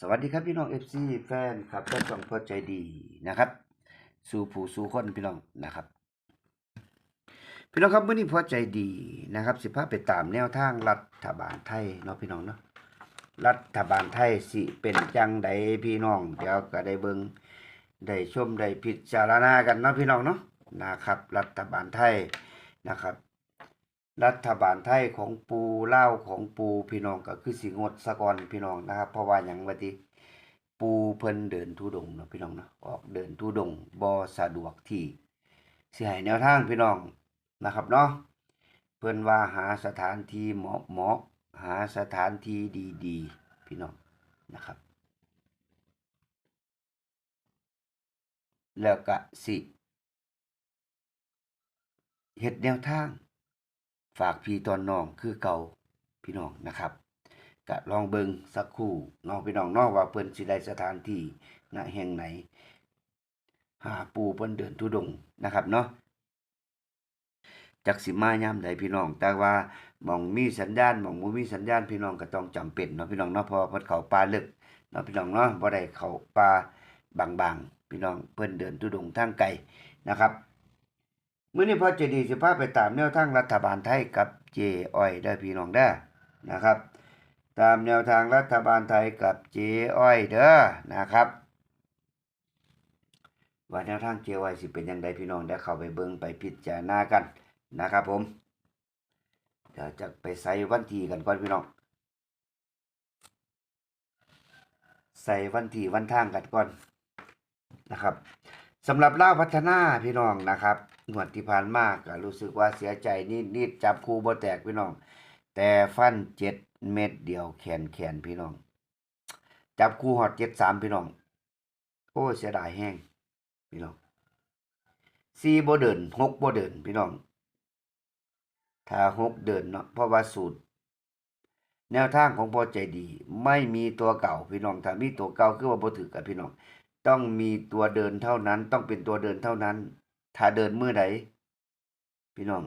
สวัสดีครับพี่น้องเอฟซีแฟนครับแฟนช่องพอใจดีนะครับ สู่ผู้สู่คนพี่น้องนะครับ พี่น้องครับมื้อนี้พอใจดีนะครับสิพาไปตามแนวทางรัฐบาลไทยเนาะพี่น้องเนาะรัฐบาลไทยสิเป็นจังใดพี่น้องเดี๋ยวก็ได้เบิ่งได้ชมได้พิจารณากันเนาะพี่น้องเนาะนะครับ รัฐบาลไทยนะครับ รัฐบาลไทยของปูเล่าของปูพี่น้องก็คือสิงดสะก่อนพี่น้องนะครับ เพราะว่าหยังว่าติปูเพิ่นเดินทุดงเนาะพี่น้องเนาะออกเดินทุดงบ่สะดวกที่เสิให้แนวทางพี่น้องนะครับเนาะเพิ่นว่าหาสถานที่เหมาะเหมาะหาสถานที่ดีๆ พี่น้องนะครับ แล้วก็สิเฮ็ดแนวทาง ฝากพี่ตอนน้องคือเก่าพี่น้องนะครับก็ลองเบิงสักคู่น้องพี่น้องนอกว่าเพิ่นสิได้สถานที่ณแห่งไหน หาปูเพิ่นเดินทุดงนะครับเนาะจักสิมายามใดพี่น้อง แต่ว่ามองมีสัญญาณมองบ่มีสัญญาณพี่น้องก็ต้องจำเป็นเนาะพี่น้องเนาะพราะว่าเพิ่นเข้าป่าลึกเนาะพี่น้องเนาะบ่ได้เข้าป่าบางๆพี่น้องเพิ่นเดินทุดงทางไกลนะครับ มื้อนี้พอเจดีสิพาไปตามแนวทางรัฐบาลไทยกับเจอ้อยได้พี่น้องเด้อนะครับ ตามแนวทางรัฐบาลไทยกับเจอ้อยเด้อนะครับว่าแนวทางเจอ้อยสิเป็นยังไงพี่น้องเดี๋ยวเข้าไปเบิ่งไปพิจารณากันนะครับผมเดี๋ยวจะไปใส่วันที่กันก่อนพี่น้องใส่วันที่วันทางกันก่อนนะครับสำหรับเล่าพัฒนาพี่น้องนะครับ งวดที่ผ่านมาก็รู้สึกว่าเสียใจนิดนิดจับคู่บ่แตกพี่น้อง แต่ฟันเจ็ดเม็ดเดียวแขนแขนพี่น้อง จับคู่ฮอดเจ็ดสามพี่น้อง โอ้เสียดายแห้งพี่น้องสี่บ่เดินหกบ่เดินพี่น้อง ถ้าหกเดินเนาะเพราะว่าสูตร แนวทางของพอใจดี ไม่มีตัวเก่าพี่น้องถ้ามีตัวเก่าคือว่าบ่ถือกับพี่น้อง ต้องมีตัวเดินเท่านั้น ต้องเป็นตัวเดินเท่านั้น ถ้าเดินมือใดพี่น้อง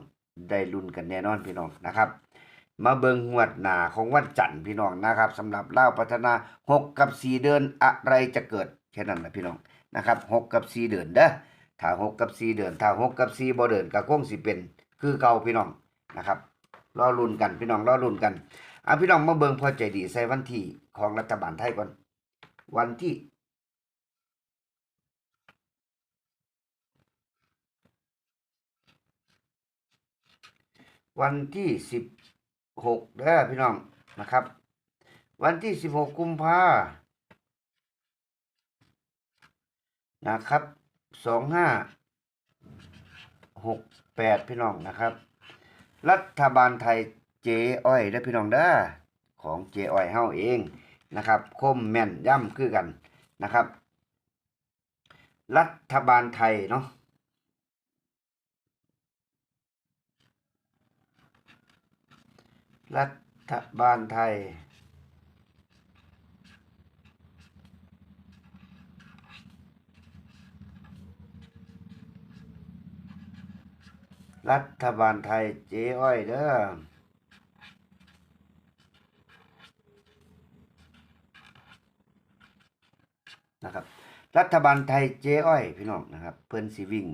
ได้ลุ้นกันแน่นอนพี่น้องนะครับ มาเบิงงวดหนาของวันจันทร์พี่น้องนะครับสำหรับเล่าพัฒนาหกกับสี่เดือนอะไรจะเกิดแค่นั้นแหละพี่น้องนะครับหกกับสี่เดือนเด้อถ้าหกกับสี่เดือนถ้าหกกับสี่บ่เดินก็คงสิเป็น คือเก่าพี่น้องนะครับรอลุ้นกันพี่น้องรอลุ้นกันอะพี่น้องมาเบิงพอใจดีใส่วันที่ของรัฐบาลไทยก่อนวันที่ วันที่สิบหกเด้อพี่น้องนะครับ วันที่สิบหกกุมภานะครับสองห้าหกแปดพี่น้องนะครับ รัฐบาลไทยเจอ้อยเด้พี่น้องเด้อของเจอ้อยเฮาเองนะครับ คมแม่นย่ำคือกันนะครับ รัฐบาลไทยเนาะ รัฐบาลไทย รัฐบาลไทยเจ๊อ้อยเด้อนะครับ รัฐบาลไทยเจ๊อ้อยพี่น้องนะครับ เพิ่อนสิวิ่ง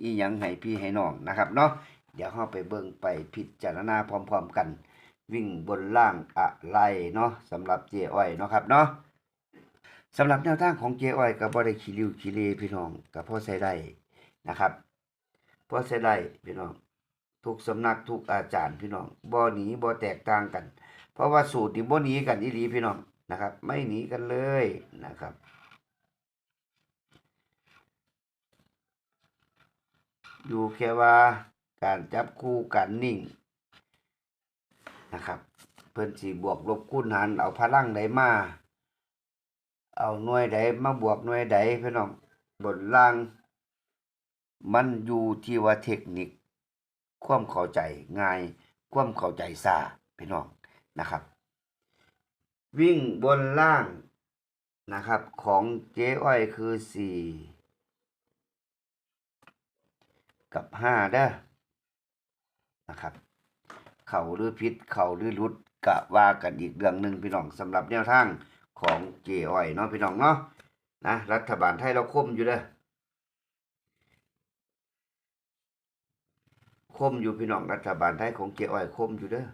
อีหยังให้พี่ให้น้องนะครับเนาะเดี๋ยวเราไปเบิ่งไปพิจารณาพร้อม ๆ กัน วิ่งบนล่างอะไรเนาะสำหรับเจ๊อ้อยเนาะครับเนาะสำหรับแนวทางของเจ๊อ้อยก็บ่ได้ขี้ริ้วขี้เลพี่น้องก็พอใช้ได้นะครับพ่อใช้ได้พี่น้องทุกสำนักทุกอาจารย์พี่น้องบ่หนีบ่แตกต่างกัน เพราะว่าสูตรนี่บ่หนีกันอีหลีพี่น้องนะครับ ไม่หนีกันเลยนะครับอยู่แค่ว่าการจับคู่กันนิ่ง นะครับ เพิ่นสิบวกลบคูณหารเอาพลังใดมา เอาหน่วยใดมาบวกหน่วยใดพี่น้องบนล่าง มันอยู่ที่ว่าเทคนิค ความเข้าใจง่าย ความเข้าใจซาพี่น้องนะครับ วิ่งบนล่างนะครับ ของเจ๊อ้อยคือสี่กับห้าเด้อนะครับ เข่าหรือพิษเข่าหรือรุดกะว่ากันอีกเรื่องหนึ่งพี่น้องสำหรับแนวทางของเจอ้อยเนาะพี่น้องเนาะนะรัฐบาลไทยเราคมอยู่เด้อคมอยู่พี่น้องรัฐบาลไทยของเจอ้อยคมอยู่เด้อ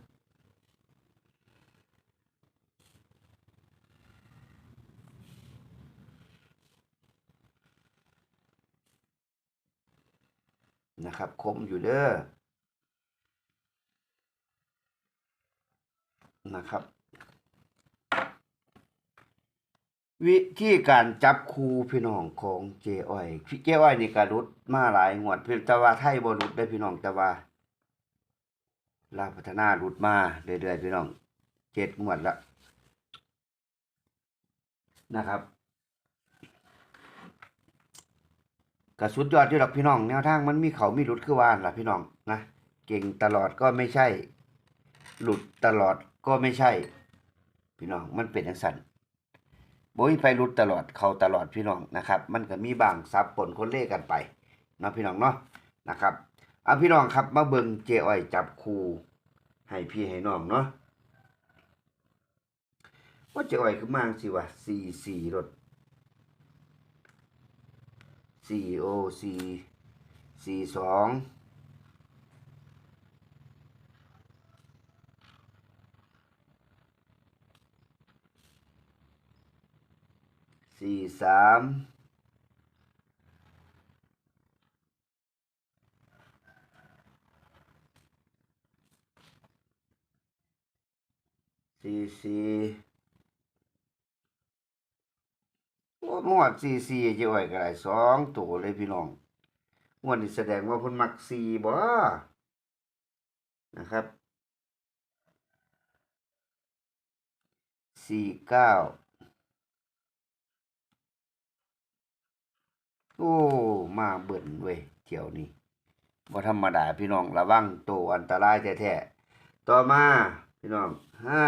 นะครับคมอยู่เด้อ นะครับ วิธีการจับคูพี่น้องของเจอ้อยเจอ้อยนี่ก็รุดมาหลายงวดเพียงแต่ว่าไทยบ่รุดได้พี่น้องแต่ว่าลาพัฒนารุดมาเรื่อยๆพี่น้องเจ็ดงวดละนะครับก็สุดยอดอยู่ดอกพี่น้อง แนวทางมันมีเขามีหลุดคือว่านล่ะพี่น้องนะเก่งตลอดก็ไม่ใช่ หลุดตลอด ก็ไม่ใช่ พี่น้องมันเป็นจังซั่นบ่มีไฟรุดตลอดเขาตลอดพี่น้องนะครับ มันก็มีบางซับปนคนเล่กันไปเนาะพี่น้องเนาะนะครับเอาพี่น้องครับมาเบิงเจอ้อยจับคูให้พี่ให้น้องเนาะว่าเจอ้อยคือมางสิวะ4 4รถ4 O 4 4 2สี่สี่สอง สามสี่สี่โอ้หมวดสี่สี่จะไว้ก็ได้สองตัวเลยพี่น้องงวดนี้แสดงว่าเพิ่นมักสี่บ่นะครับสี่เก้า โอ้ มาเบิ่นเว้ยเที่ยวนี้บ่ธรรมดาพี่น้องระวังตัวอันตรายแท้ๆต่อมา พี่น้องห้า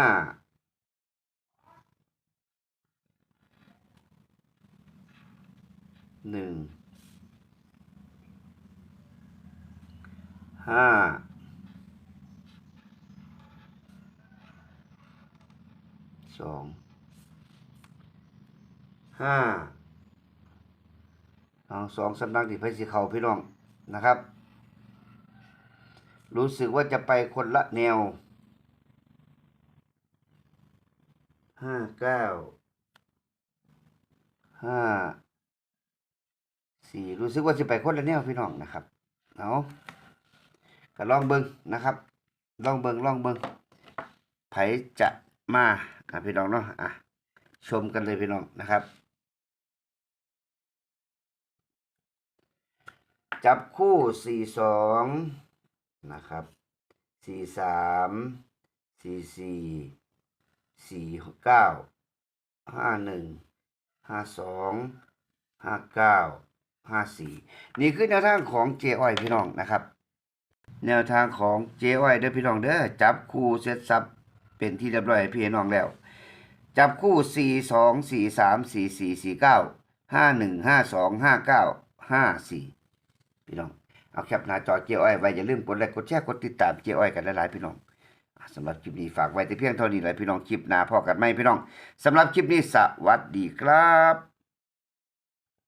หนึ่งห้าสองห้า เอาสองสำนักที่พชรสีเขาพี่น้องนะครับ รู้สึกว่าจะไปคนละแนวห้าเก้าห้าสี่รู้สึกว่าจะไปคนละแนวพี่น้องนะครับเอาก็ลองเบิงนะครับลองเบิงลองเบิงไผจะมาอะพี่น้องเนาะอะชมกันเลยพี่น้องนะครับ จับคู่สี่สองนะครับสี่สามสี่สี่สี่เก้าห้าหนึ่งห้าสองห้าเก้าห้าสี่นี่คือแนวทางของเจอ้อยพี่น้องนะครับ แนวทางของเจอ้อยเด้อพี่น้องเด้อจับคู่เซตซับเป็นที่เรียบร้อยพี่น้องแล้ว จับคู่สี่สองสี่สามสี่สี่สี่เก้าห้าหนึ่งห้าสองห้าเก้าห้าสี่ พี่น้องเอาแคปหน้าจอเจียวอ้อยไว้อย่าลืมกดไลค์กดแชร์กดติดตามเจียวอ้อยกันหลายๆพี่น้องสำหรับคลิปนี้ฝากไว้แต่เพียงเท่านี้เลยพี่น้องคลิปหน้าพอกันไหมพี่น้องสำหรับคลิปนี้สวัสดีครับ